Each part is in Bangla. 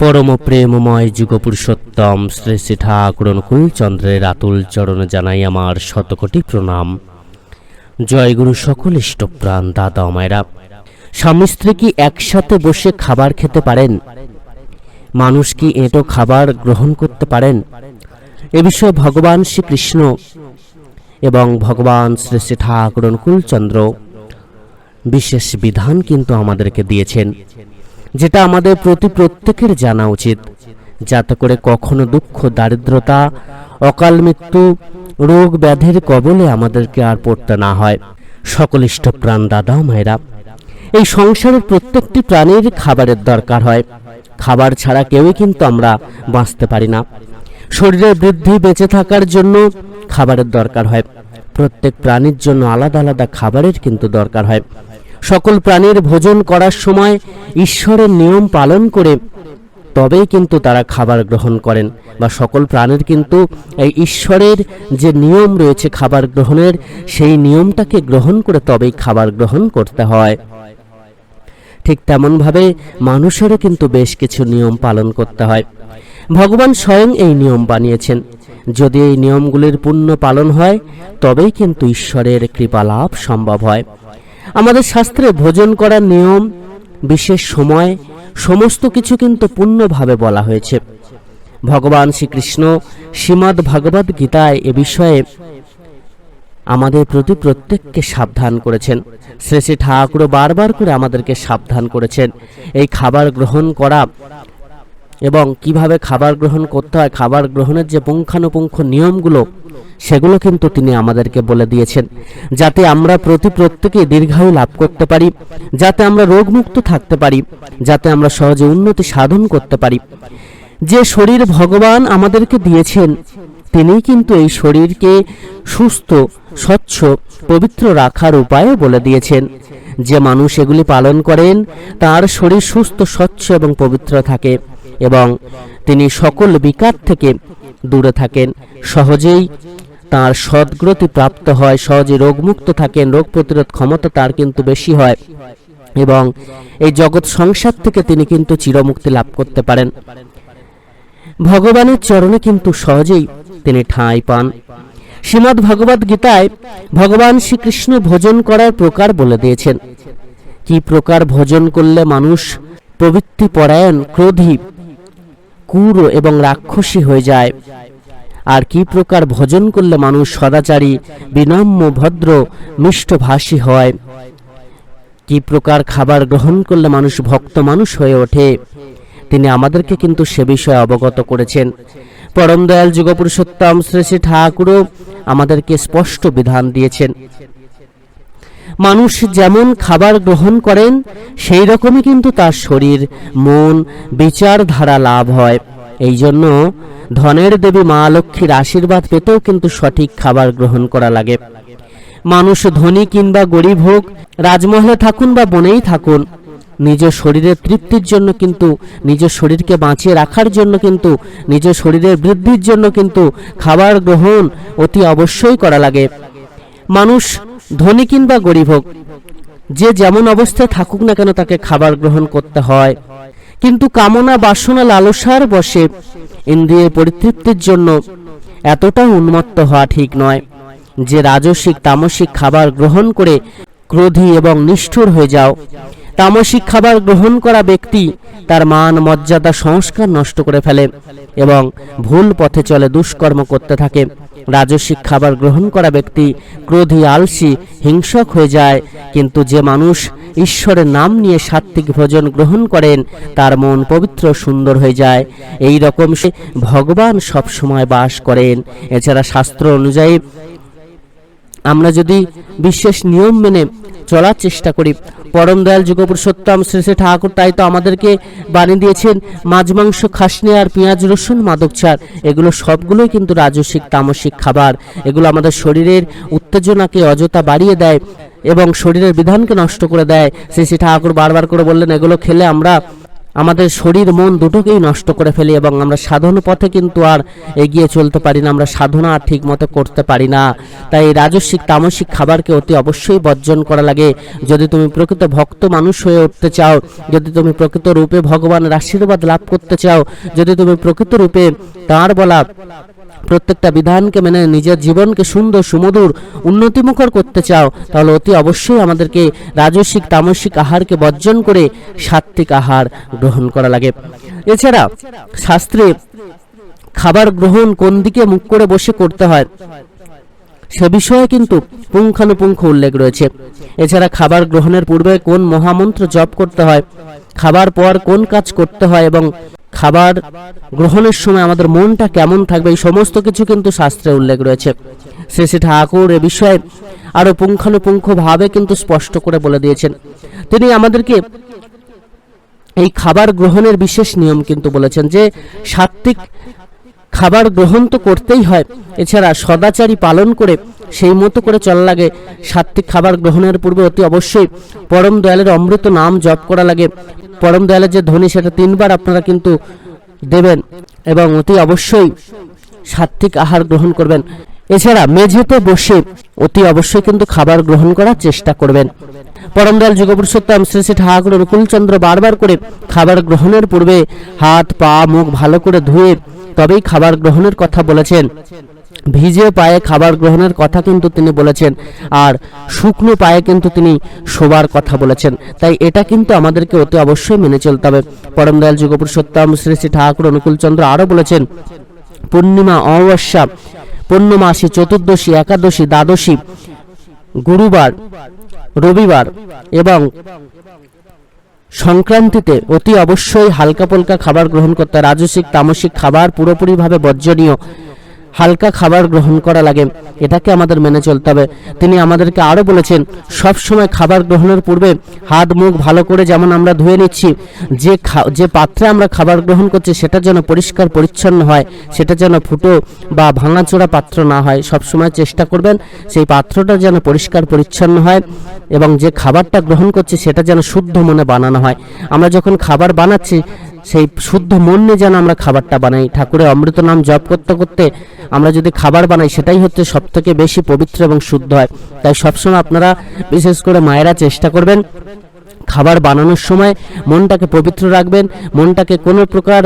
পরম প্রেমময় যুগপুরুষোত্তম শ্রী শ্রী ঠাকুর অনুকূলচন্দ্রের আতুল চরণে জানাই আমার শতকোটি প্রণাম। জয়গুরু সকল ইষ্টপ্রাণ দাদা মায়েরা। স্বামী স্ত্রী কি একসাথে বসে খাবার খেতে পারেন? মানুষ কি এঁটো খাবার গ্রহণ করতে পারেন? এ বিষয়ে ভগবান শ্রীকৃষ্ণ এবং ভগবান শ্রী শ্রী ঠাকুর অনুকূলচন্দ্র বিশেষ বিধান কিন্তু আমাদেরকে দিয়েছেন। যেটা আমাদের প্রতি প্রত্যেকের জানা উচিত। যাতে করে কখনো দুঃখ, দারিদ্রতা, অকাল মৃত্যু, রোগ ব্যাধির কবলে আমাদেরকে আর পড়তে না হয়। সকল প্রাণ দাদা মায়েরা, এই সংসারের প্রত্যেকটি প্রাণীর খাবারের দরকার হয়। খাবার ছাড়া কেউই কিন্তু আমরা বাঁচতে পারি না। শরীরের বৃদ্ধি বেঁচে থাকার জন্য খাবারের দরকার হয়। প্রত্যেক প্রাণীর জন্য আলাদা আলাদা খাবারের কিন্তু দরকার হয়। সকল প্রাণীর ভোজন করার সময় ঈশ্বরের নিয়ম পালন করে, তবেই কিন্তু তারা খাবার গ্রহণ করেন বা সকল প্রাণীর কিন্তু এই ঈশ্বরের যে নিয়ম রয়েছে খাবার গ্রহণের, সেই নিয়মটাকে গ্রহণ করে তবেই খাবার গ্রহণ করতে হয়। ঠিক তেমনভাবে মানুষেরও কিন্তু বেশ কিছু নিয়ম পালন করতে হয়। ভগবান স্বয়ং এই নিয়ম বানিয়েছেন। যদি এই নিয়মগুলির পূর্ণ পালন হয়, তবেই কিন্তু ঈশ্বরের কৃপা লাভ সম্ভব হয়। আমাদের শাস্ত্রে ভোজন করার নিয়ম, বিশেষ সময়, সমস্ত কিছু কিন্তু পূর্ণভাবে বলা হয়েছে। ভগবান শ্রীকৃষ্ণ শ্রীমদ্ ভগবদ গীতায় এ বিষয়ে আমাদের প্রতি প্রত্যেককে সাবধান করেছেন। শ্রী শ্রী ঠাকুর বারবার করে আমাদেরকে সাবধান করেছেন। এই খাবার গ্রহণ করা এবং কীভাবে খাবার গ্রহণ করতে হয়, খাবার গ্রহণের যে পুঙ্খানুপুঙ্খ নিয়মগুলো সেগুলো কিন্তু তিনি আমাদেরকে বলে দিয়েছেন, যাতে আমরা প্রতি প্রত্যেকে দীর্ঘায়ু লাভ করতে পারি, যাতে আমরা রোগমুক্ত থাকতে পারি, যাতে আমরা সহজে উন্নতি সাধন করতে পারি। যে শরীর ভগবান আমাদেরকে দিয়েছেন তিনি কিন্তু এই শরীরকে সুস্থ, স্বচ্ছ, পবিত্র রাখার উপায়ও বলে দিয়েছেন। যে মানুষ এগুলি পালন করেন, তার শরীর সুস্থ, স্বচ্ছ এবং পবিত্র থাকে এবং তিনি সকল বিকার থেকে দূরে থাকেন। সহজেই তার সদ্গতি প্রাপ্ত হয়, সহজে রোগমুক্ত থাকেন, রোগ প্রতিরোধ ক্ষমতা তার কিন্তু বেশি হয় এবং এই জগৎ সংসার থেকে তিনি কিন্তু চিরমুক্তি লাভ করতে পারেন। ভগবানের চরণে কিন্তু সহজেই তিনি ঠাঁই পান। শ্রীমদ্ ভগবদ গীতায় ভগবান শ্রীকৃষ্ণ ভোজন করার প্রকার বলে দিয়েছেন, কি প্রকার ভোজন করলে মানুষ প্রবৃত্তি পরায়ণ ক্রোধী, কুর এবং রাক্ষসী হয়ে যায়? আর কি প্রকার ভোজন করলে মানুষ সদাচারী, বিনম্র, ভদ্র, মিষ্টভাষী হয়? কি প্রকার খাবার গ্রহণ করলে মানুষ ভক্ত মানুষ হয়ে ওঠে? তিনি আমাদেরকে কিন্তু সে বিষয়ে অবগত করেছেন। পরম দয়াল যুগপুরুষোত্তম শ্রী শ্রী ঠাকুরও আমাদেরকে স্পষ্ট বিধান দিয়েছেন। মানুষ যেমন খাবার গ্রহণ করেন, সেই রকমই কিন্তু তার শরীর, মন, বিচারধারা লাভ হয়। এই জন্য ধনের দেবী মা লক্ষ্মীর আশীর্বাদ পেতেও কিন্তু সঠিক খাবার গ্রহণ করা লাগে। মানুষ ধনী কিংবা গরিব হোক, রাজমহলে থাকুন বা বনেই থাকুন, নিজ শরীরের তৃপ্তির জন্য কিন্তু, নিজ শরীরকে বাঁচিয়ে রাখার জন্য কিন্তু, নিজ শরীরের বৃদ্ধির জন্য কিন্তু খাবার গ্রহণ অতি অবশ্যই করা লাগে। মানুষ ধনী কিংবা গরিব হোক, যে যেমন অবস্থায় থাকুক না কেন তাকে খাবার গ্রহণ করতে হয়। কিন্তু কামনা, বাসনা, লালসার বসে। ইন্দ্রিয়ের পরিতৃপ্তির জন্য এতটা উন্মত্ত হওয়া ঠিক নয় যে রাজসিক, তামসিক খাবার গ্রহণ করে ক্রোধী এবং নিষ্ঠুর হয়ে যাও। তামসিক খাবার গ্রহণ করা ব্যক্তি তার মান, মর্যাদা, সংস্কার নষ্ট করে ফেলে এবং ভুল পথে চলে, দুষ্কর্ম করতে থাকে। রাজস্বিক খাবার গ্রহণ করা ব্যক্তি ক্রোধী, আলসি, হিংসক হয়ে যায়। কিন্তু যে মানুষ ঈশ্বরের নাম নিয়ে সাত্বিক ভোজন গ্রহণ করেন, তার মন পবিত্র সুন্দর হয়ে যায়। এই রকম সে ভগবান সবসময় বাস করেন। এছাড়া শাস্ত্র অনুযায়ী, আমরা যদি বিশেষ নিয়ম মেনে চলার চেষ্টা করি। পরম দয়াল যুগপুরুষোত্তম শ্রী শ্রী ঠাকুর তাই তো আমাদেরকে বানিয়ে দিয়েছেন, মাছ, মাংস খাসনি আর পেঁয়াজ, রসুন, মাদক ছাড় এগুলো সবগুলোই কিন্তু রাজসিক তামসিক খাবার। এগুলো আমাদের শরীরের উত্তেজনাকে অযথা বাড়িয়ে দেয় এবং শরীরের বিধানকে নষ্ট করে দেয়। শ্রী শ্রী ঠাকুর বারবার করে বললেন, এগুলো খেলে আমরা আমাদের শরীর, মন দুটোকেই নষ্ট করে ফেলি এবং আমরা সাধন পথে কিন্তু আর এগিয়ে চলতে পারি না, আমরা সাধনা আর ঠিক মতো করতে পারি না। তাই রাজস্বিক, তামসিক খাবারকে অতি অবশ্যই বর্জন করা লাগে। যদি তুমি প্রকৃত ভক্ত মানুষ হয়ে উঠতে চাও, যদি তুমি প্রকৃত রূপে ভগবানের আশীর্বাদ লাভ করতে চাও, যদি তুমি প্রকৃত রূপে তাঁর বলা প্রত্যেকটা বিধানকে মেনে নিজের জীবনকে সুন্দর, সুমধুর, উন্নতিমুখর করতে চাও, তাহলে অতি অবশ্যই আমাদেরকে রাজস্বিক, তামসিক আহারকে বর্জন করে সাত্বিক আহার গ্রহণ করা লাগে। এছাড়া শাস্ত্রে খাবার গ্রহণ কোন দিকে মুখ করে বসে করতে হয়, সে বিষয়ে কিন্তু পুঙ্খানুপুঙ্খ উল্লেখ রয়েছে। এছাড়া খাবার গ্রহণের পূর্বে কোন মহামন্ত্র জপ করতে হয়, খাবার পর কোন কাজ করতে হয় এবং খাবার গ্রহণের সময় আমাদের মনটা কেমন থাকবে, এই সমস্ত কিছু কিন্তু শাস্ত্রে উল্লেখ রয়েছে। শ্রী শ্রী ঠাকুর এ বিষয়ে আরও পুঙ্খানুপুঙ্খভাবে কিন্তু স্পষ্ট করে বলে দিয়েছেন। তিনি আমাদেরকে এই খাবার গ্রহণের বিশেষ নিয়ম কিন্তু বলেছেন যে সাত্বিক খাবার গ্রহণ তো করতেই হয়। এছাড়া সদাচারী পালন করে সেই মতো করে চলা লাগে। সাত্বিক খাবার গ্রহণের পূর্বে অতি অবশ্যই পরম দয়ালের অমৃত নাম জপ করা লাগে। পরম দয়ালের যে ধ্বনি সেটা তিনবার আপনারা কিন্তু দেবেন এবং অতি অবশ্যই সাত্বিক আহার গ্রহণ করবেন। এছাড়া মেঝেতে বসে অতি অবশ্যই কিন্তু খাবার গ্রহণ করার চেষ্টা করবেন। পরম দয়াল যুগপুরুষোত্তম শ্রী শ্রী ঠাকুর অনুকূলচন্দ্র বারবার করে খাবার গ্রহণের পূর্বে হাত, পা, মুখ ভালো করে ধুয়ে তবেই খাবার গ্রহণের কথা বলেছেন। ভিজে পায়ে খাবার গ্রহণের কথা কিন্তু তিনি বলেছেন আর শুকনো পায়ে কিন্তু তিনি শোবার কথা বলেছেন। তাই এটা কিন্তু আমাদেরকে অতি অবশ্যই মেনে চলতে হবে। পরম দয়াল যুগপুরুষোত্তম শ্রী শ্রী ঠাকুর অনুকূলচন্দ্র আরও বলেছেন, পূর্ণিমা অমাবস্যা, পূর্ণমাসী চতুর্দশী, একাদশী, দ্বাদশী, গুরুবার রবিবার এবং সংক্রান্তিতে অতি অবশ্যই হালকা পলকা খাবার গ্রহণ করতে। রাজসিক তামসিক খাবার পুরোপুরিভাবে বর্জনীয় হালকা খাবার গ্রহণ করা লাগে। এটাকে আমাদের মেনে চলতে হবে। তিনি আমাদেরকে আরও বলেছেন, সব সময় খাবার গ্রহণের পূর্বে হাত মুখ ভালো করে যেমন আমরা ধুয়ে নিচ্ছি, যে যে পাত্রে আমরা খাবার গ্রহণ করছি সেটা যেন পরিষ্কার পরিচ্ছন্ন হয়, সেটা যেন ফুটো বা ভাঙাচোরা পাত্র না হয়। সব সময় চেষ্টা করবেন সেই পাত্রটা যেন পরিষ্কার পরিচ্ছন্ন হয় এবং যে খাবারটা গ্রহণ করছি সেটা যেন শুদ্ধ মনে বানানো হয়। আমরা যখন খাবার বানাচ্ছি সেই শুদ্ধ মন নিয়ে যেন আমরা খাবারটা বানাই। ঠাকুরের অমৃত নাম জপ করতে করতে আমরা যদি খাবার বানাই, সেটাই হচ্ছে সব থেকে বেশি পবিত্র এবং শুদ্ধ হয়। তাই সবসময় আপনারা বিশেষ করে মায়েরা চেষ্টা করবেন খাবার বানানোর সময় মনটাকে পবিত্র রাখবেন, মনটাকে কোনো প্রকার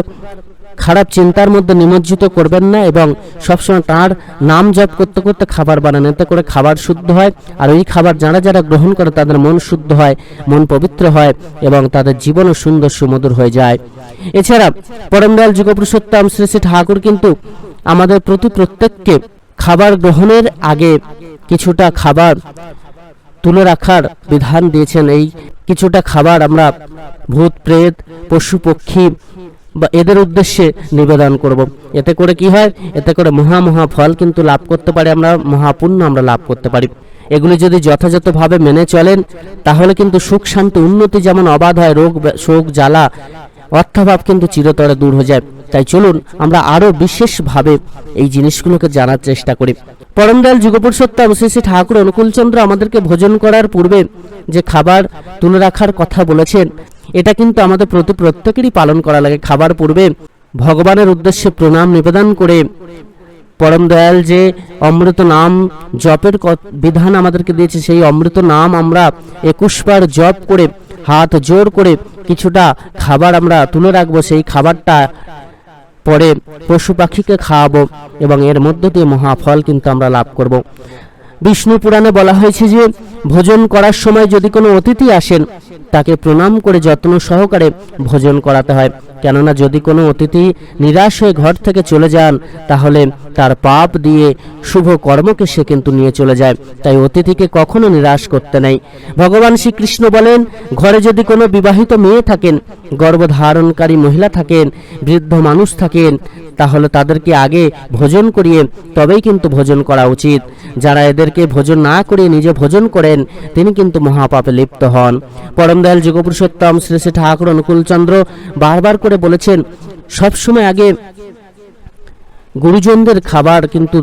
খারাপ চিন্তার মধ্যে নিমজ্জিত করবেন না এবং সবসময় তার নাম জপ করতে করতে খাবার বানান। এতে করে খাবার শুদ্ধ হয় আর ওই খাবার যারা যারা গ্রহণ করে তাদের মন শুদ্ধ হয়, মন পবিত্র হয় এবং তাদের জীবনও সুন্দর সুমধুর হয়ে যায়। এছাড়া পরমদয়াল যুগপুরুষোত্তম শ্রী শ্রী ঠাকুর কিন্তু আমাদের প্রতি প্রত্যেককে খাবার গ্রহণের আগে কিছুটা খাবার তুলে রাখার বিধান দিয়েছেন। এই কিছুটা খাবার আমরা ভূত, প্রেত, পশু, পক্ষী বা এদের উদ্দেশ্যে নিবেদন করব। এতে করে কি হয়? এতে করে মহা মহা ফল কিন্তু লাভ করতে পারি আমরা মহাপুণ্য আমরা লাভ করতে পারি। এগুলি যদি যথাযথভাবে মেনে চলেন, তাহলে কিন্তু সুখ, শান্তি, উন্নতি যেমন অবাধ হয়, রোগ, শোক, জ্বালা, অর্থাভাব কিন্তু চিরতরে দূর হয়ে যায়। তাই চলুন আমরা আরও বিশেষভাবে এই জিনিসগুলোকে জানার চেষ্টা করি। পরমদয়াল যুগপুরুষোত্তম শ্রী শ্রী ঠাকুর অনুকূলচন্দ্র আমাদেরকে ভোজন করার পূর্বে যে খাবার তুলে রাখার কথা বলেছেন এটা কিন্তু আমাদের প্রতি প্রত্যেকেরই পালন করা লাগে। খাবার পূর্বে ভগবানের উদ্দেশ্যে প্রণাম, নিবেদন করে পরম দয়াল যে অমৃত নাম জপের বিধান আমাদেরকে দিয়েছে, সেই অমৃত নাম আমরা একুশ বার জপ করে, হাত জোর করে কিছুটা খাবার আমরা তুলে রাখব, সেই খাবারটা পরে পশু পাখিকে খাওয়াবো এবং এর মধ্য দিয়ে মহাফল কিন্তু আমরা লাভ করব। বিষ্ণু পুরাণে বলা হয়েছে যে, ভোজন করার সময় যদি কোনো অতিথি আসেন, তাকে প্রণাম করে যত্ন সহকারে ভোজন করাতে হয়। কেননা যদি কোনো অতিথি নিরাশ হয়ে ঘর থেকে চলে যান, তাহলে তার পাপ দিয়ে শুভ কর্মকে সে কিন্তু নিয়ে চলে যায়। তাই অতিথিকে কখনো নিরাশ করতে নেই। ভগবান শ্রীকৃষ্ণ বলেন, ঘরে যদি কোনো বিবাহিত মেয়ে থাকেন, গর্ভধারণকারী মহিলা থাকেন, বৃদ্ধ মানুষ থাকেন তাহলে তাদেরকে আগে ভোজন করিয়ে তবেই কিন্তু ভোজন করা উচিত। যারা এদেরকে ভোজন না করিয়ে নিজে ভোজন করেন, তিনি কিন্তু মহাপাপে লিপ্ত হন। পরম দয়াল যুগপুরুষোত্তম শ্রী শ্রী ঠাকুর অনুকূলচন্দ্র বারবার করে বলেছেন, সবসময় আগে গুরুজনদের খাবার কিন্তু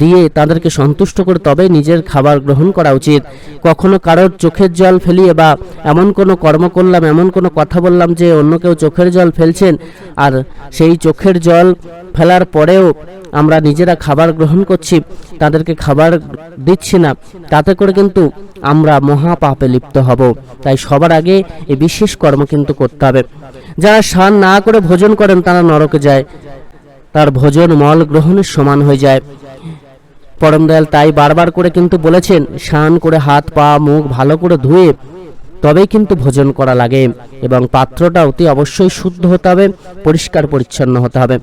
দিয়ে তাদেরকে সন্তুষ্ট করে তবে নিজের খাবার গ্রহণ করা উচিত। কখনো কারোর চোখের জল ফেলিয়ে বা এমন কোনো কর্ম করলাম, এমন কোনো কথা বললাম যে অন্য কেউ চোখের জল ফেলছেন আর সেই চোখের জল ফেলার পরেও আমরা নিজেরা খাবার গ্রহণ করছি, তাদেরকে খাবার দিচ্ছি না। তাতে করে কিন্তু আমরা মহা পাপে লিপ্ত হব। তাই সবার আগে এই বিশেষ কর্ম কিন্তু করতে হবে। যারা স্নান না করে ভোজন করেন, তারা নরকে যায়। তার ভোজন মল গ্রহণের সমান হয়ে যায়। পরম তাই বারবার করে কিন্তু বলেছেন স্নান করে হাত, পা, মুখ ভালো করে ধুয়ে তবেই কিন্তু ভোজন করা লাগে এবং পাত্রটা অতি অবশ্যই শুদ্ধ হতে হবে, পরিষ্কার পরিচ্ছন্ন হতে হবে।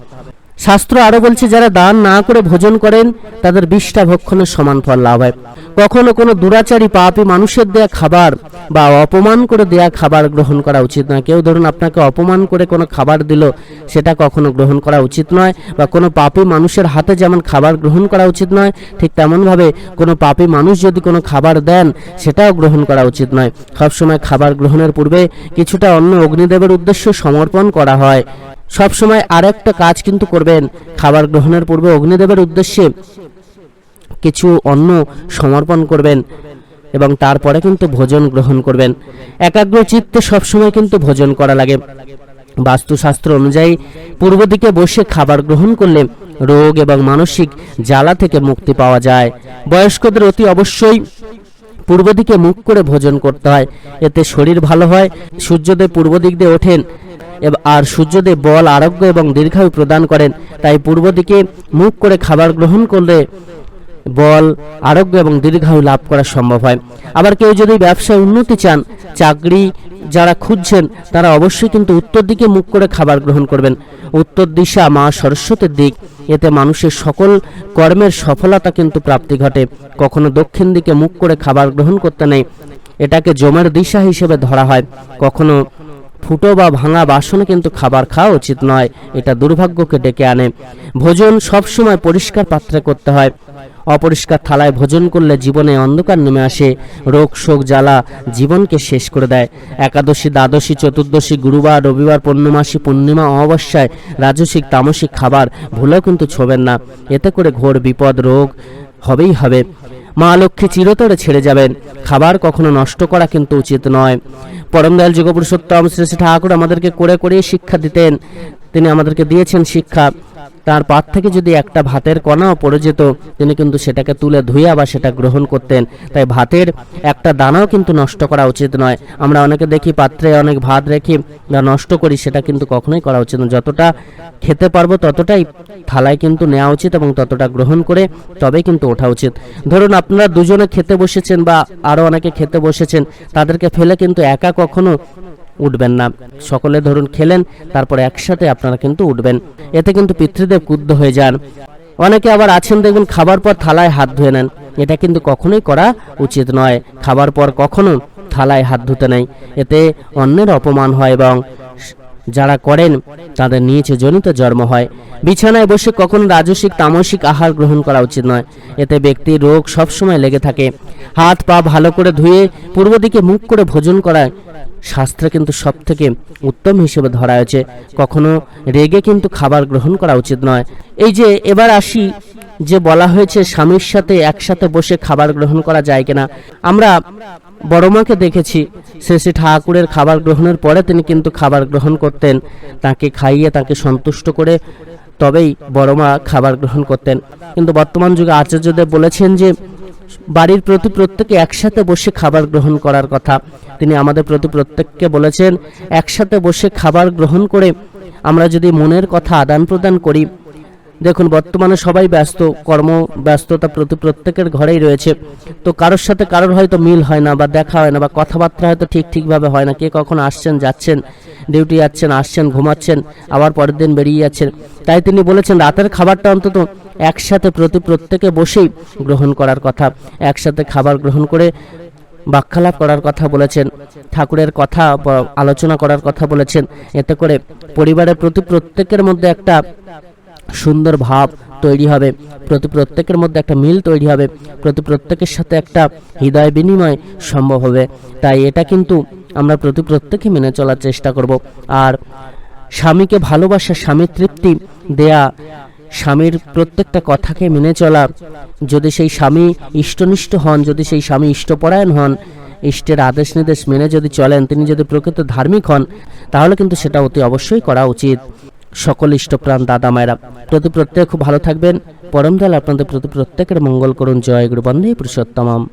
শাস্ত্র আরও বলছে, যারা দান না করে ভোজন করেন, তাদের বিষ্ঠা ভক্ষণের সমান ফল লাভ হয়। কখনো কোনো দুরাচারী পাপী মানুষের দেয়া খাবার বা অপমান করে দেয়া খাবার গ্রহণ করা উচিত নয়। কেউ ধরুন আপনাকে অপমান করে কোনো খাবার দিল, সেটা কখনো গ্রহণ করা উচিত নয় বা কোনো পাপী মানুষের হাতে যেমন খাবার গ্রহণ করা উচিত নয়, ঠিক তেমনভাবে কোনো পাপী মানুষ যদি কোনো খাবার দেন, সেটাও গ্রহণ করা উচিত নয়। সবসময় খাবার গ্রহণের পূর্বে কিছুটা অন্য অগ্নিদেবের উদ্দেশ্য সমর্পণ করা হয়। সব সময় আর একটা কাজ কিন্তু করবেন। খাবার গ্রহণের পূর্বে অগ্নিদেবের উদ্দেশ্যে কিছু অন্ন সমর্পণ করবেন এবং তারপরে কিন্তু ভোজন গ্রহণ করবেন। একাগ্র চিত্তে সবসময় কিন্তু ভোজন করা লাগে। বাস্তুশাস্ত্র অনুযায়ী পূর্ব দিকে বসে খাবার গ্রহণ করলে রোগ এবং মানসিক জ্বালা থেকে মুক্তি পাওয়া যায়। বয়স্কদের অতি অবশ্যই পূর্ব দিকে মুখ করে ভোজন করতে হয়। এতে শরীর ভালো হয়। সূর্যোদয় পূর্ব দিক দিয়ে ওঠেন। আর সূর্যদেব বল আরোগ্য এবং দীর্ঘায়ু প্রদান করেন। তাই পূর্ব দিকে মুখ করে খাবার গ্রহণ করলে বল আরোগ্য এবং দীর্ঘায়ু লাভ করা সম্ভব হয়। আবার কেউ যদি ব্যবসায় উন্নতি চান, চাকরি যারা খুঁজছেন, তারা অবশ্যই কিন্তু উত্তর দিকে মুখ করে খাবার গ্রহণ করবেন। উত্তর দিশা মা সরস্বতীর দিক, এতে মানুষের সকল কর্মের সফলতা কিন্তু প্রাপ্তি ঘটে। কখনো দক্ষিণ দিকে মুখ করে খাবার গ্রহণ করতে নেই, এটাকে জমের দিশা হিসেবে ধরা হয়। কখনো ফুটো বা ভাঙা বাসনে কিন্তু খাবার খাওয়া উচিত নয়, এটা দুর্ভাগ্যকে ডেকে আনে। ভোজন সবসময় পরিষ্কার পাত্রে করতে হয়। অপরিষ্কার থালায় ভোজন করলে জীবনে অন্ধকার নেমে আসে, রোগ শোক জ্বালা জীবনকে শেষ করে দেয়। একাদশী, দ্বাদশী, চতুর্দশী, গুরুবার, রবিবার, পূর্ণমাসী, পূর্ণিমা, অমাবস্যায় রাজসিক, তামসিক খাবার ভুলেও কিন্তু ছোবেন না। এতে করে ঘোর বিপদ, রোগ হবেই হবে। মা লক্ষ্মী চিরতরে ছেড়ে যাবেন। খাবার কখনো নষ্ট করা কিন্তু উচিত নয়। পরমদয়াল যুগপুরুষোত্তম শ্রী শ্রী ঠাকুর আমাদেরকে করে করে শিক্ষা দিতেন। তিনি আমাদেরকে দিয়েছেন শিক্ষা। তার পাত থেকে যদি একটা ভাতের কণাও পড়ে যেত, তিনি কিন্তু সেটাকে তুলে ধুয়ে আবার সেটা গ্রহণ করতেন। তাই ভাতের একটা দানাও কিন্তু নষ্ট করা উচিত নয়। আমরা অনেকে দেখি পাত্রে অনেক ভাত রেখে বা নষ্ট করি, সেটা কিন্তু কখনোই করা উচিত নয়। যতটা খেতে পারব ততটাই থালায় কিন্তু নেওয়া উচিত এবং ততটা গ্রহণ করে তবেই কিন্তু ওঠা উচিত। ধরুন আপনারা দুজনে খেতে বসেছেন বা আরও অনেকে খেতে বসেছেন, তাদেরকে ফেলে কিন্তু একা কখনো উঠবেন না। সকলে ধরুন খেলেন, তারপরে একসাথে আপনারা কিন্তু উঠবেন। এতে কিন্তু পিতৃদেব ক্রুদ্ধ হয়ে যান। অনেকে আবার আছেন দেখুন খাবার পর থালায় হাত ধুয়ে নেন। এটা কিন্তু কখনোই করা উচিত নয়। খাবার পর কখনো থালায় হাত ধুতে নেই। এতে অন্যের অপমান হয় এবং যারা করেন, তাদের নিচে জনিত জন্ম হয়। বিছানায় বসে কখনো রাজসিক, তামসিক আহার গ্রহণ করা উচিত নয়। এতে ব্যক্তির রোগ সবসময় লেগে থাকে। হাত, পা ভালো করে ধুয়ে পূর্ব দিকে মুখ করে ভোজন করায় শাস্ত্রে কিন্তু সব থেকে উত্তম হিসেবে ধরা হয়েছে। কখনো রেগে কিন্তু খাবার গ্রহণ করা উচিত নয়। এই যে, এবার আসি যে বলা হয়েছে স্বামীর সাথে একসাথে বসে খাবার গ্রহণ করা যায় কিনা। আমরা বড়মাকে দেখেছি। শ্রী ঠাকুরের খাবার গ্রহণের পরে তিনি কিন্তু খাবার গ্রহণ করতেন। তাকে খাইয়ে তাকে সন্তুষ্ট করে তবেই বড়মা খাবার গ্রহণ করতেন। কিন্তু বর্তমান যুগে আচার্যদেব বলেছেন যে, বাড়ির প্রতি প্রত্যেকে একসাথে বসে খাবার গ্রহণ করার কথা। তিনি আমাদের প্রতি প্রত্যেককে বলেছেন, একসাথে বসে খাবার গ্রহণ করে আমরা যদি মনের কথা আদান প্রদান করি দেখুন, বর্তমানে সবাই ব্যস্ত কর্ম ব্যস্ততা প্রতি প্রত্যেকের ঘরেই রয়েছে। তো কারোর সাথে কারোর হয়তো মিল হয় না বা দেখা হয় না বা কথাবার্তা হয়তো ঠিক ঠিকভাবে হয় না। কে কখন আসছেন, যাচ্ছেন, ডিউটি যাচ্ছেন, আসছেন, ঘুমাচ্ছেন, আবার পরের দিন বেরিয়ে যাচ্ছেন। তাই তিনি বলেছেন, রাতের খাবারটা অন্তত একসাথে প্রতি প্রত্যেকে বসেই গ্রহণ করার কথা, একসাথে খাবার গ্রহণ করে বাক্যালাপ করার কথা বলেছেন, ঠাকুরের কথা আলোচনা করার কথা বলেছেন। এতে করে পরিবারের প্রতি প্রত্যেকের মধ্যে একটা সুন্দর ভাব তৈরি হবে। প্রতি প্রত্যেকের মধ্যে একটা মিল তৈরি হবে। প্রতি প্রত্যেকের সাথে একটা হৃদয় বিনিময় সম্ভব হবে। তাই এটা কিন্তু আমরা প্রতি প্রত্যেকে মেনে চলার চেষ্টা করব। আর স্বামীকে ভালোবাসা, স্বামীর তৃপ্তি দেয়া, স্বামীর প্রত্যেকটা কথাকে মেনে চলা, যদি সেই স্বামী ইষ্টনিষ্ঠ হন, যদি সেই স্বামী ইষ্টপরায়ণ হন, ইষ্টের আদেশ নির্দেশ মেনে যদি চলেন, তিনি যদি প্রকৃত ধার্মিক হন, তাহলে কিন্তু সেটা অতি অবশ্যই করা উচিত। সকল ইষ্টপ্রাণ দাদা মায়েরা প্রতি প্রত্যেক খুব ভালো থাকবেন। পরম দল আপনাদের প্রতি প্রত্যেকের মঙ্গল করুন। জয় গুরু বন্ধে পুরুষোত্তমম।